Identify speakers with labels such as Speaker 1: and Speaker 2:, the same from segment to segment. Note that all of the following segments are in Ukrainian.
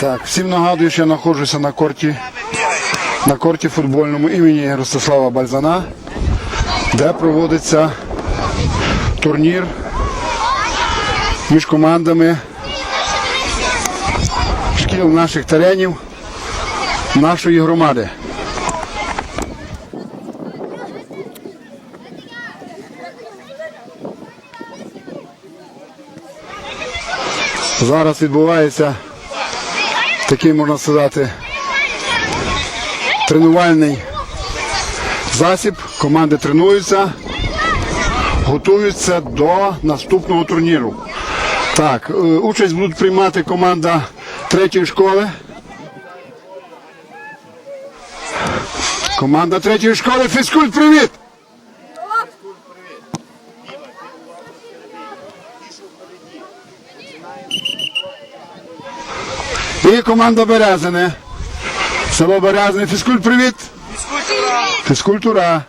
Speaker 1: Так, всім нагадую, що я знаходжуся на корті, на корті футбольному імені Ростислава Бальзана, де проводиться турнір між командами шкіл наших теренів нашої громади. Зараз відбувається такий, можна сказати, тренувальний засіб. Команди тренуються, готуються до наступного турніру. Так, е, участь будуть приймати команда третьої школи. Команда третьої школи фізкульт, привіт! І команда Березине. Село Березине. Фізкульт, привіт! Фізкультура! Фізкультура.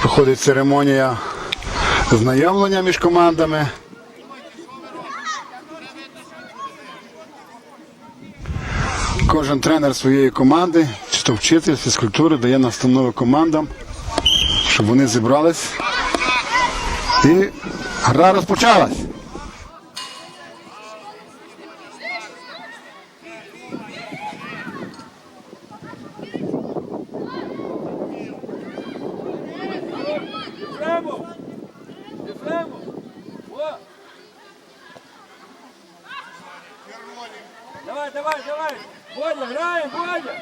Speaker 1: Проходить церемонія знайомлення між командами. Кожен тренер своєї команди, чи то вчитель фізкультури, дає настанови командам, щоб вони зібрались. І гра розпочалась.
Speaker 2: Ефремов! Ефремов! О! Давай, давай, давай! Бодя, граємо, Бодя!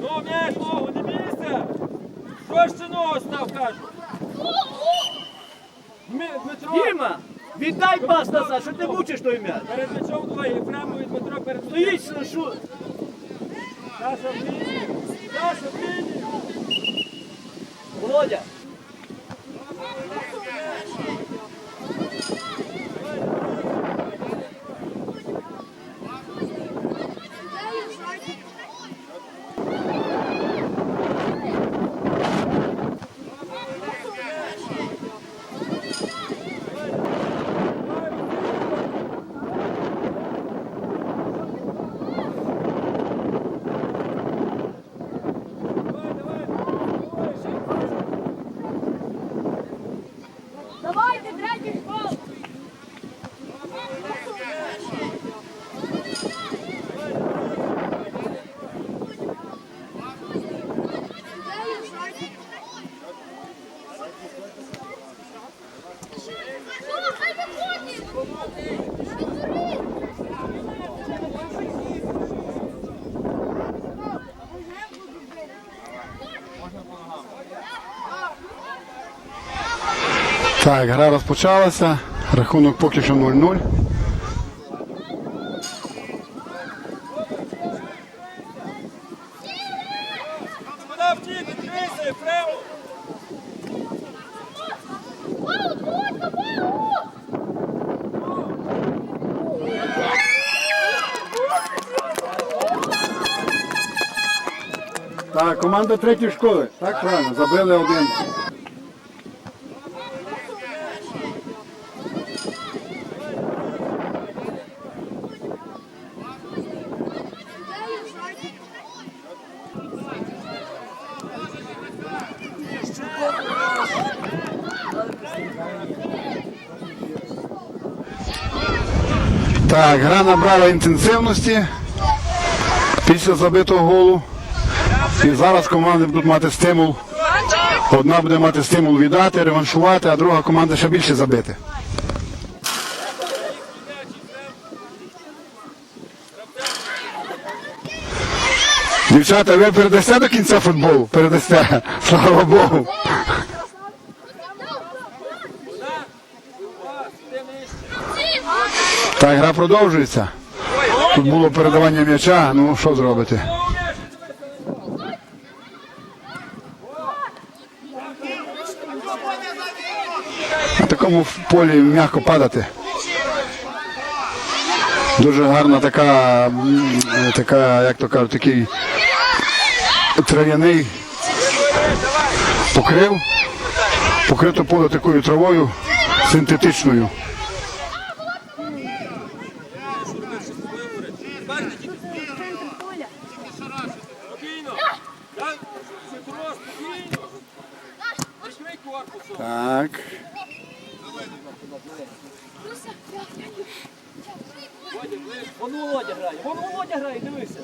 Speaker 2: Ну, м'яч, ногу, не бійся! Що ж це ногу став, кажу? Дми- Дмитро,
Speaker 3: Діма, віддай пас назад, що ти мучиш той м'яч.
Speaker 2: перед м'ячом двоє, Ефремов і Дмитро перед.
Speaker 3: Стоїть, що
Speaker 2: Наша в лінію! В лінію!
Speaker 3: Володя.
Speaker 1: Так, гра розпочалася. Рахунок поки що 0-0.
Speaker 2: Куди втік? Відкрийся, Ефремов!
Speaker 4: Гол, гол, гол!
Speaker 1: Так, команда третьої школи. Так, правильно, забили один. Так, гра набрала інтенсивності після забитого голу. І зараз команди будуть мати стимул. Одна буде мати стимул віддати, реваншувати, а друга команда ще більше забити. Дівчата, ви передасте до кінця футболу? Передасте. Слава Богу. Та гра продовжується. Тут було передавання м'яча, ну що зробити? На такому полі м'яко падати. Дуже гарна така, така, як то кажуть, такий трав'яний покрив, покрито поле такою травою синтетичною.
Speaker 2: Так.
Speaker 3: Вон Володя грає, вон Володя грає, дивися.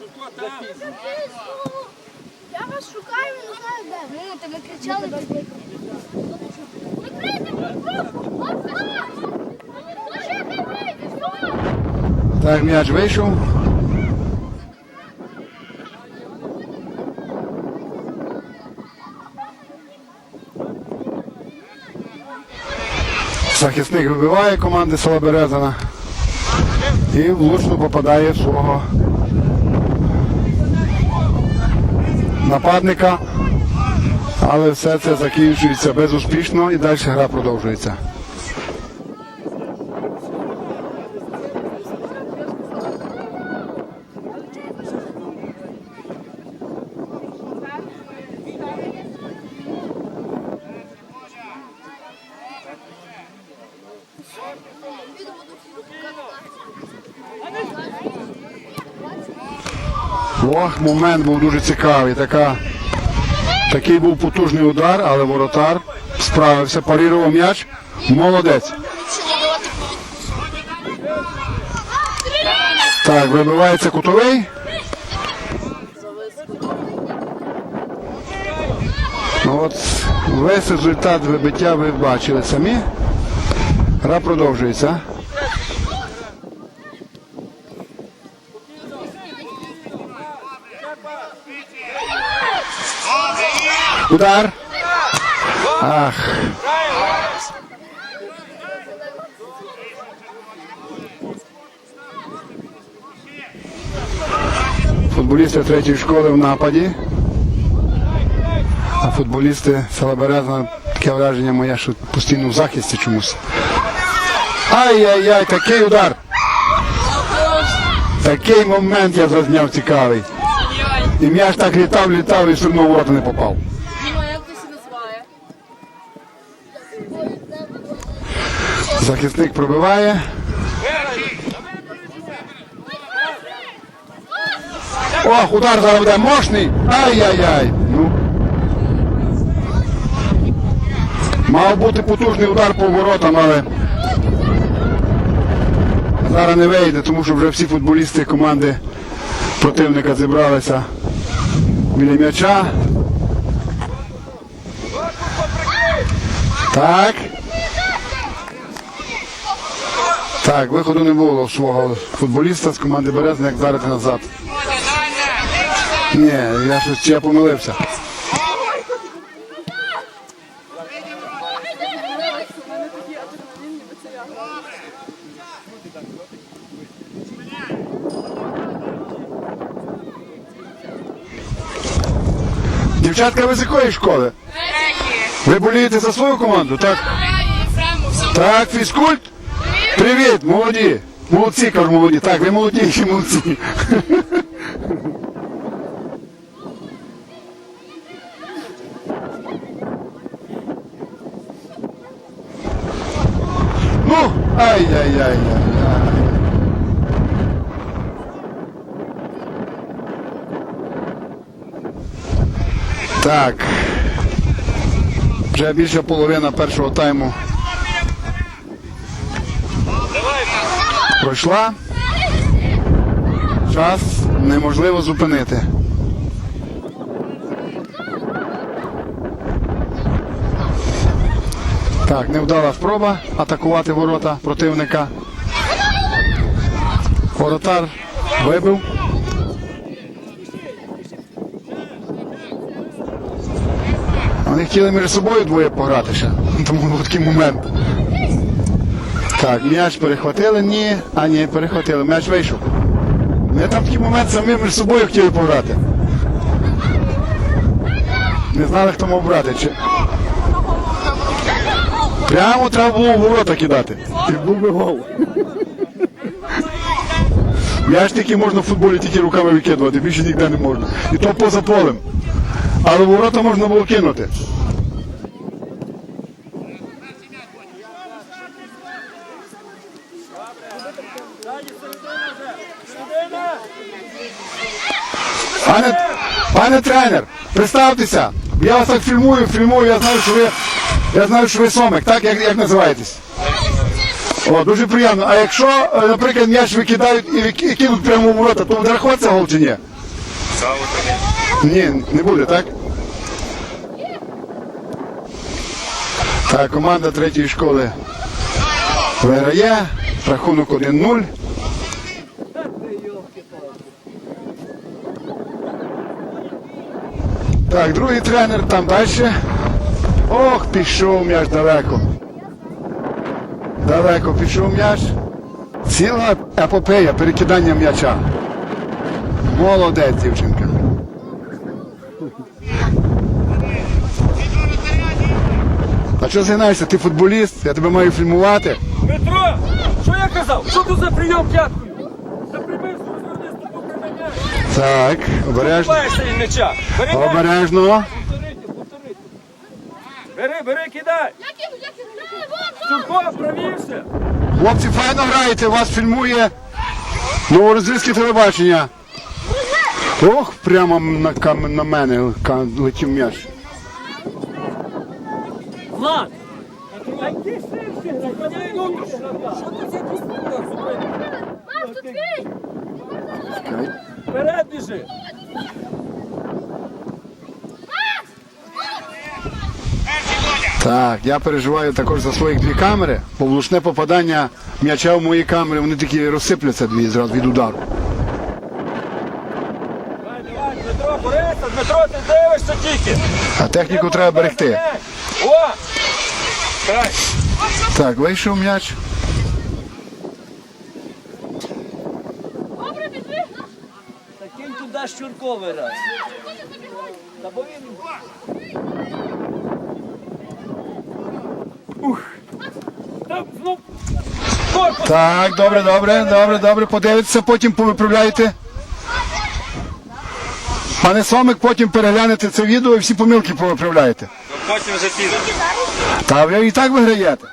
Speaker 4: Я вас шукаю, не знаю де. Ну, тебе кричали.
Speaker 1: Так, м'яч вийшов. Захисник вибиває команди села Березана і влучно попадає в свого нападника. Але все це закінчується безуспішно і далі гра продовжується. Ох, момент був дуже цікавий. Така, такий був потужний удар, але воротар справився, парірував м'яч. Молодець. Так, вибивається кутовий. Ну от весь результат вибиття ви бачили самі. Гра продовжується. Удар. Ах. Футболісти третьої школи в нападі. А футболісти села Березна, таке враження моє, що постійно в захисті чомусь. Ай-яй-яй, такий удар. Такий момент я зазняв цікавий. І м'яч так літав, літав і все одно в не попав.
Speaker 5: Діма, як ти себе називає?
Speaker 1: Захисник пробиває. Ох, удар зараз буде мощний. Ай-яй-яй. Ну. Мав бути потужний удар по воротам, але зараз не вийде, тому що вже всі футболісти команди противника зібралися біля м'яча. Так. Так, виходу не було свого футболіста з команди Березна, як вдарити назад. Ні, я щось я помилився. Дівчатка, ви з якої школи? Ви болієте за свою команду, так? Так, фізкульт? Привіт, молоді. Молодці, кажу, молоді. Так, ви молоді, молодці. Ну, ай-яй-яй-яй. Так. Вже більше половина першого тайму пройшла. Час неможливо зупинити. Так, невдала спроба атакувати ворота противника. Воротар вибив. Вони хотіли між собою двоє пограти ще. Тому був такий момент. Так, м'яч перехватили, ні, а ні, перехватили, м'яч вийшов. Ми там в такий момент самі між собою хотіли пограти. Не знали, хто мав брати. Чи... Прямо треба було в ворота кидати. І був би гол. М'яч тільки можна в футболі тільки руками викидувати, більше ніде не можна. І то поза полем. Але в ворота можна було кинути.
Speaker 2: Ззаді середина вже. Середина.
Speaker 1: Пане, пане тренер, представтеся. Я вас так фільмую, фільмую, я знаю, що ви. Я знаю, що ви сомик, так? Як, як називаєтесь? О, дуже приємно. А якщо, е, наприклад, м'яч викидають і кинуть прямо в ворота, то буде рахуватися гол чи ні? Ні, не буде, так? Так, команда третьої школи виграє. Рахунок 1-0. Так, другий тренер там далі. Ох, пішов м'яч далеко. Далеко пішов м'яч. Ціла епопея перекидання м'яча. Молодець, дівчинка. А що згинаєшся? Ти футболіст, я тебе маю фільмувати.
Speaker 2: Петро, що я казав? Що тут за прийом п'яткою?
Speaker 1: Так, обережно.
Speaker 2: М'яча. Бери.
Speaker 1: Обережно.
Speaker 2: Повторити, повторити. Бери, бери, кидай. Сурко, провівся.
Speaker 1: Хлопці, файно граєте, вас фільмує Новорозвільське телебачення. Ох, прямо на, кам- на мене ка- летів м'яч.
Speaker 2: Влад! А ти ширше, зупиняй. Що ти за дійсно
Speaker 4: Мам, тут!
Speaker 2: Вперед біжи.
Speaker 1: Так, я переживаю також за своїх дві камери, бо влучне попадання м'яча в мої камери, вони такі розсипляться дві зразу від удару.
Speaker 2: Давай, давай, Дмитро, борися, Дмитро, ти дивишся тільки.
Speaker 1: А техніку треба берегти.
Speaker 2: О!
Speaker 1: Так, вийшов м'яч.
Speaker 4: Добре, біжи!
Speaker 3: Так кинь раз. Та бо він
Speaker 2: ну, корпус.
Speaker 1: Так, добре, добре, добре, добре. Подивитися, потім повиправляйте. Пане Сомик, потім переглянете це відео і всі помилки повиправляєте.
Speaker 2: Потім вже пізно.
Speaker 1: Та ви і так виграєте.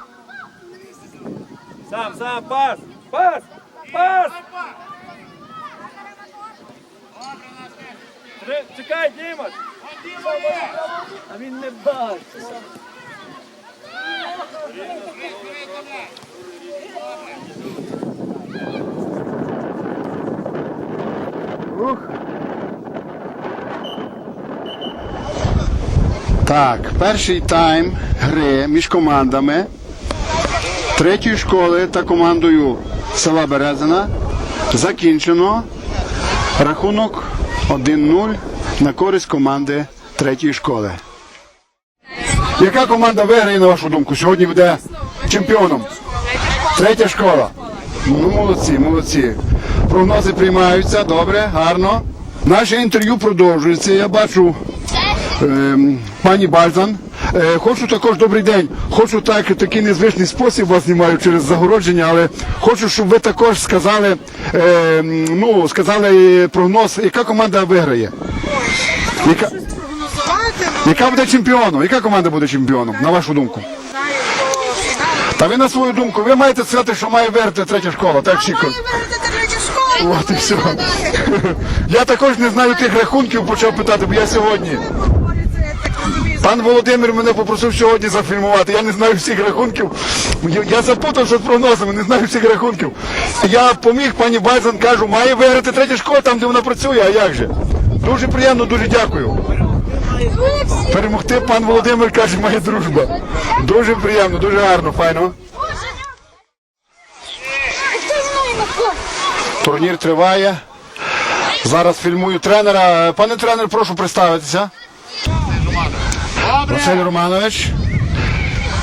Speaker 2: Сам, сам, пас, пас, пас. Чекай, Діма.
Speaker 3: а він не бачить.
Speaker 1: Так, перший тайм гри між командами третьої школи та командою села Березина закінчено. Рахунок 1-0 на користь команди третьої школи. Яка команда виграє, на вашу думку, сьогодні буде чемпіоном? Третя школа. Ну, молодці, молодці. Прогнози приймаються, добре, гарно. Наше інтерв'ю продовжується. Я бачу ем, пані Бальзан. Е, хочу також добрий день. Хочу так, такий незвичний спосіб вас знімаю через загородження, але хочу, щоб ви також сказали, ем, ну, сказали прогноз, яка команда виграє. Яка, яка буде чемпіоном? Яка команда буде чемпіоном, на вашу думку? Та ви на свою думку, ви маєте сказати, що має виграти третя школа, так Чіко? От і все. Я також не знаю тих рахунків, почав питати, бо я сьогодні. Пан Володимир мене попросив сьогодні зафільмувати. Я не знаю всіх рахунків. Я, я запутався з прогнозами, не знаю всіх рахунків. Я поміг пані Бальзан, кажу, має виграти третя школа там, де вона працює, а як же? Дуже приємно, дуже дякую. Перемогти пан Володимир каже, моя дружба. Дуже приємно, дуже гарно, файно. Турнір триває. Зараз фільмую тренера. Пане тренер, прошу представитися. Василь Романович.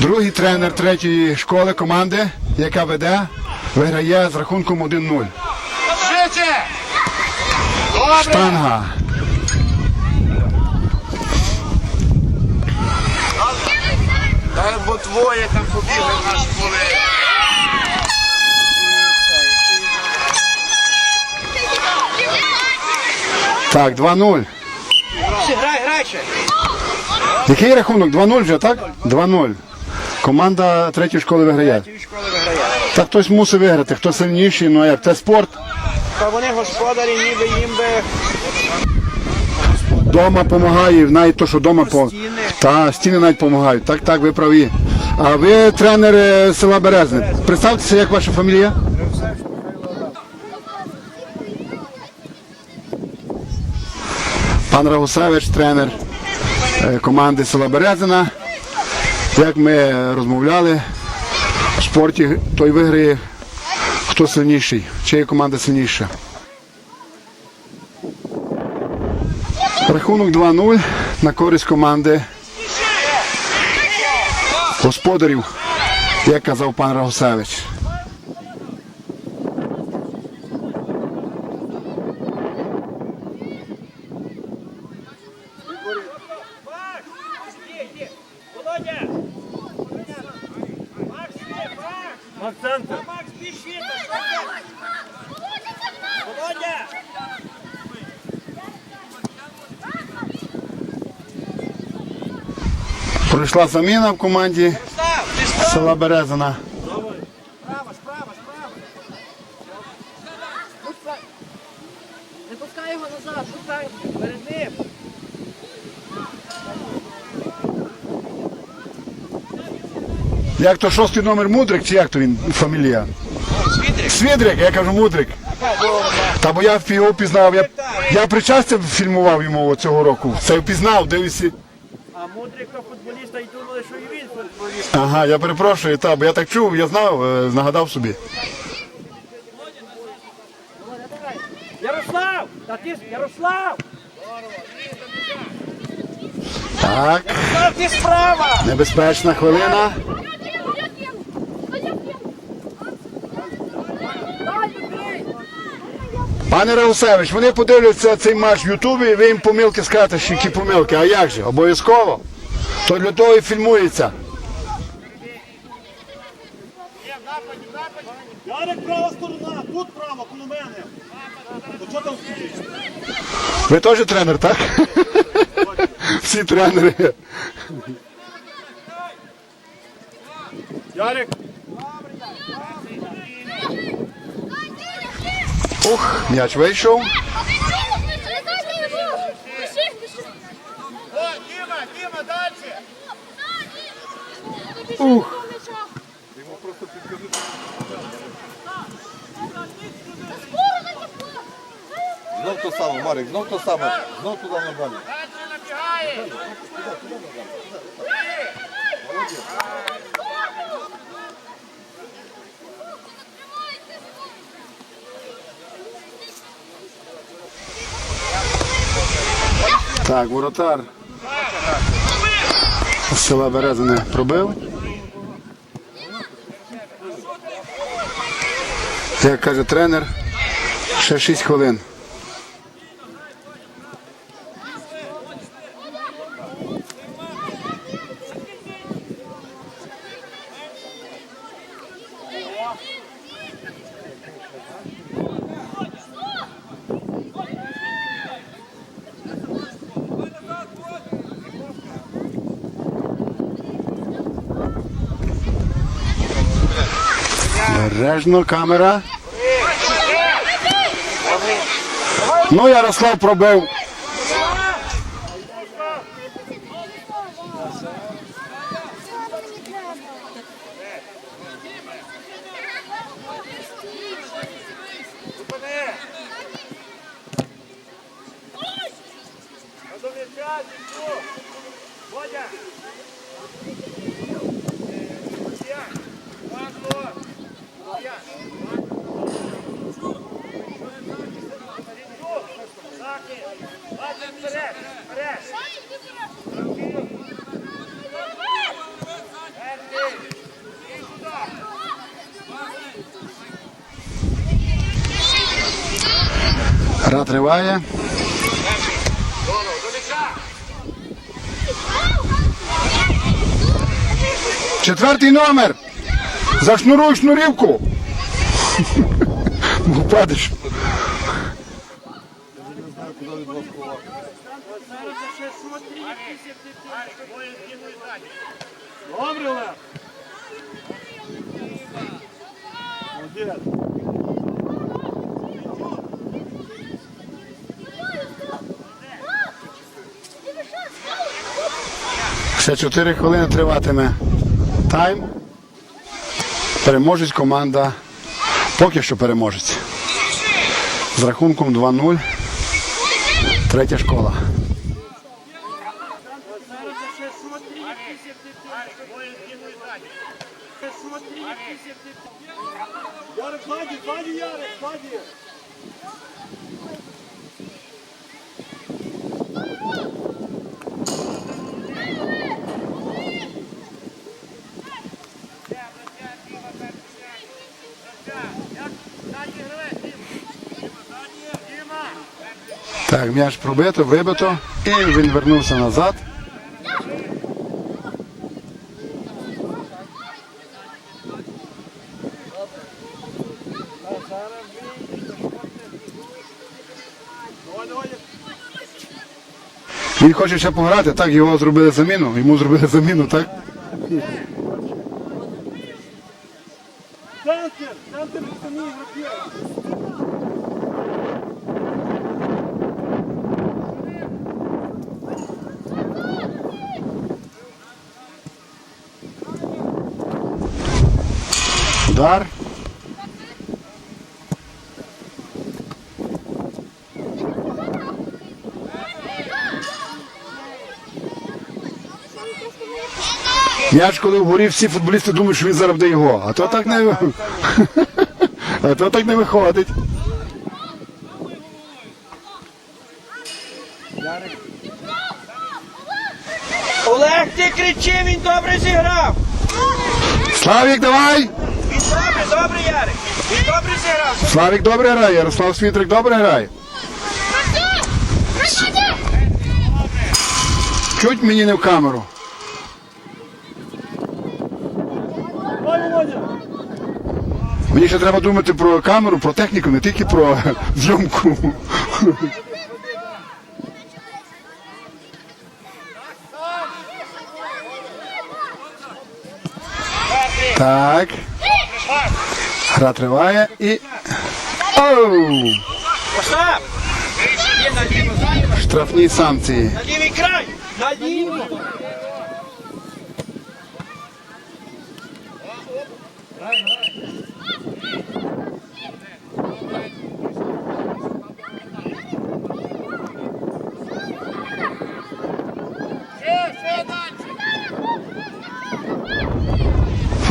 Speaker 1: Другий тренер третьої школи команди, яка веде, виграє з рахунком 1-0. Штанга.
Speaker 6: Та бо двоє там побігли були.
Speaker 1: Так, 2-0.
Speaker 6: Грай, грай ще.
Speaker 1: Який рахунок? 2-0 вже, так? 2-0. Команда третьої школи виграє. Так хтось мусить виграти, хто сильніший, ну як це спорт.
Speaker 6: Та вони господарі, ніби їм би
Speaker 1: Дома допомагає, навіть то, що дома по... Та, стіни навіть допомагають. Так, так, ви праві. А ви тренер села Березне. Представтеся, як ваша фамілія? Пан Рагусевич, тренер команди села Березина. Як ми розмовляли, в спорті той виграє, хто сильніший, чия команда сильніша. Рахунок 2-0 на користь команди господарів, як казав пан Рагосевич. Пройшла заміна в команді села Березина.
Speaker 5: Не пускай його назад, пускай перед ним.
Speaker 1: Як то шостий номер Мудрик, чи як то він фамілія? Свідрик. Свідрик, я кажу Мудрик. Та бо я його впізнав. Я, я причастя фільмував йому цього року. Це впізнав, дивися.
Speaker 2: А мудрика футболіста що і він футболіст.
Speaker 1: Ага, я перепрошую, та, бо я так чув, я знав, е, нагадав собі.
Speaker 2: Ярослав! Та ти ж Ярослав!
Speaker 1: Так,
Speaker 6: ти справа.
Speaker 1: небезпечна хвилина. Пане Раусевич, вони подивляться цей матч в Ютубі, і ви їм помилки скажете, що які помилки. А як же? Обов'язково. То для того і фільмується.
Speaker 7: Ярик, права сторона, тут право, коло мене. То що там стоїш?
Speaker 1: Ви теж тренер, так? Всі тренери.
Speaker 7: Ярик,
Speaker 1: Ух, м'яч вийшов.
Speaker 6: Діма, Діма, далі.
Speaker 1: Ух.
Speaker 8: Знов то саме, Марик, знов то саме, знов туди набрали.
Speaker 1: Так, воротар. з Села Березине пробив. Як каже тренер, ще 6 хвилин. Бережно камера. Ну, Ярослав пробив. Гра триває. Четвертий номер. Зашнуруй шнурівку. Ну, Впадеш.
Speaker 9: Добре, Олег.
Speaker 1: Ще 4 хвилини триватиме тайм. Переможець команда. Поки що переможець. З рахунком 2-0. Третя школа.
Speaker 9: Ярик, ззаді, ззаді, Ярик, ззаді.
Speaker 1: Так, м'яч пробито, вибито. І він вернувся назад. Він хоче ще пограти, так його зробили заміну. Йому зробили заміну, так?
Speaker 9: Центр, центр самі ігроки.
Speaker 1: Удар. М'яч, коли вгорі, всі футболісти думають, що він зараз буде його. А то так не, а то так не виходить.
Speaker 10: Олег, ти кричи, він добре зіграв.
Speaker 1: Славік, давай!
Speaker 10: Він добре, добре, Ярик. Він добре зіграв.
Speaker 1: Славік добре грає, Ярослав Світрик добре грає. Чуть мені не в камеру.
Speaker 9: Давай, Володя.
Speaker 1: Мені ще треба думати про камеру, про техніку, не тільки про зйомку. Так. Гра триває і. Оу! Штрафні санкції.
Speaker 10: на лівий край! На лівий!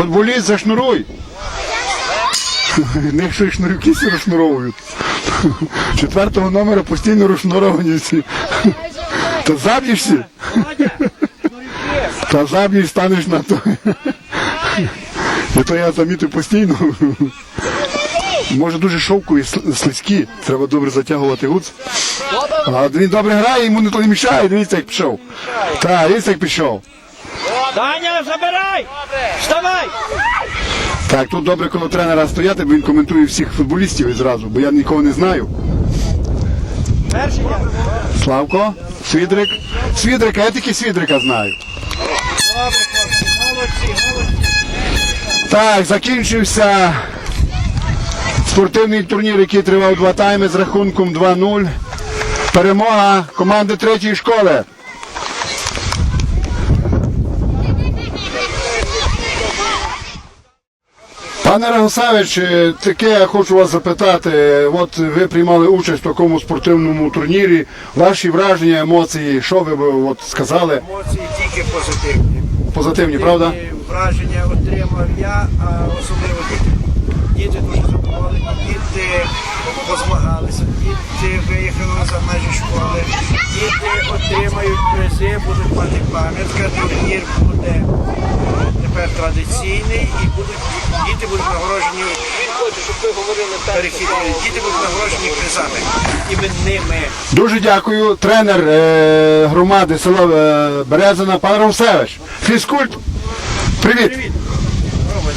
Speaker 1: Футболіст зашнуруй. Не що і шнурівки всі розшнуровують. Четвертого номера постійно розшнуровані всі. Та заб'єшся. Та заб'єш, станеш на то. І то я замітив постійно. Може дуже шовкові, сл- слизькі. Треба добре затягувати гуц. А він добре грає, йому ніхто не мішає, дивіться, як пішов. Так, дивіться, як пішов.
Speaker 10: Даня, забирай! Вставай!
Speaker 1: Так, тут добре коло тренера стояти, бо він коментує всіх футболістів і зразу, бо я нікого не знаю.
Speaker 10: Перший я.
Speaker 1: Славко, Свідрик. Свідрика, я тільки Свідрика знаю.
Speaker 10: Добре, хлопці, молодці, молодці.
Speaker 1: Так, закінчився спортивний турнір, який тривав два тайми з рахунком 2-0. Перемога команди третьої школи. Пане Рагосавич, е, таке я хочу вас запитати. От ви приймали участь в такому спортивному турнірі. Ваші враження, емоції, що ви б от сказали?
Speaker 2: Емоції тільки позитивні.
Speaker 1: Позитивні, правда?
Speaker 2: Враження отримав я, а особливо діти. Діти дуже задоволені, діти позмагалися, діти виїхали за межі школи, діти отримають призи, будуть мати пам'ятка, турнір буде тепер традиційний і будуть, діти будуть нагороджені перехід, діти будуть нагороджені призами. Іменними.
Speaker 1: Дуже дякую. Тренер е, громади села е, Березина, пан Ромсевич. Фізкульт. Привіт!
Speaker 2: Рома,